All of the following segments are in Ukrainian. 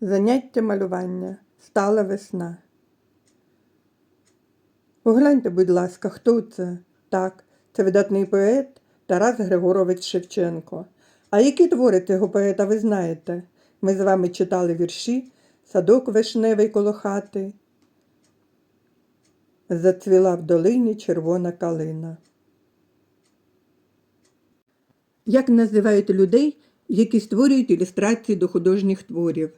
Заняття малювання. Стала весна. Погляньте, будь ласка, хто це? Так, це видатний поет Тарас Григорович Шевченко. А які твори цього поета ви знаєте? Ми з вами читали вірші Садок вишневий коло хати. Зацвіла в долині червона калина. Як називають людей, які створюють ілюстрації до художніх творів?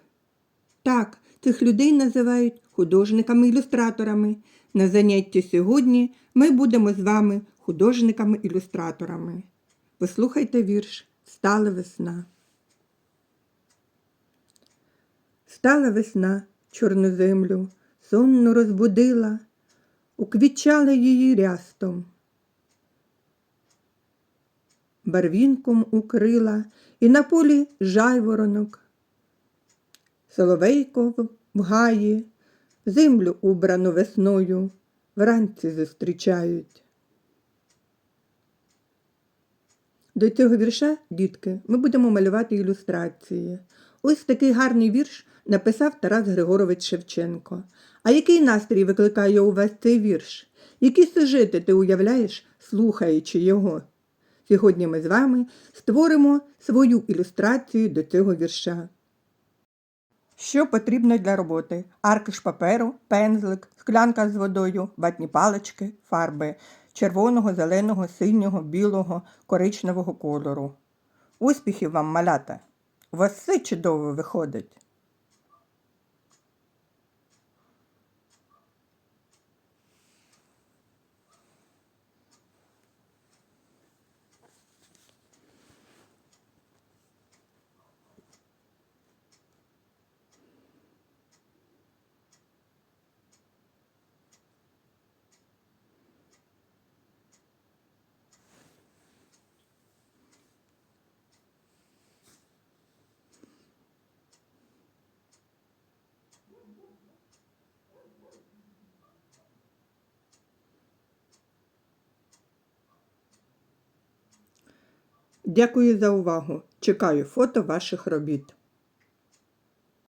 Так, цих людей називають художниками-ілюстраторами. На занятті сьогодні ми будемо з вами художниками-ілюстраторами. Послухайте вірш Стала весна. Стала весна чорну землю, сонно розбудила, уквічала її рястом. Барвінком укрила і на полі жайворонок. Соловейко в- гаї, землю убрану весною, вранці зустрічають. До цього вірша, дітки, ми будемо малювати ілюстрації. Ось такий гарний вірш написав Тарас Григорович Шевченко. А який настрій викликає у вас цей вірш? Які сюжети ти уявляєш, слухаючи його? Сьогодні ми з вами створимо свою ілюстрацію до цього вірша. Що потрібно для роботи? Аркуш паперу, пензлик, склянка з водою, ватні палички, фарби червоного, зеленого, синього, білого, коричневого кольору. Успіхів вам, малята! У вас все чудово виходить. Дякую за увагу. Чекаю фото ваших робіт.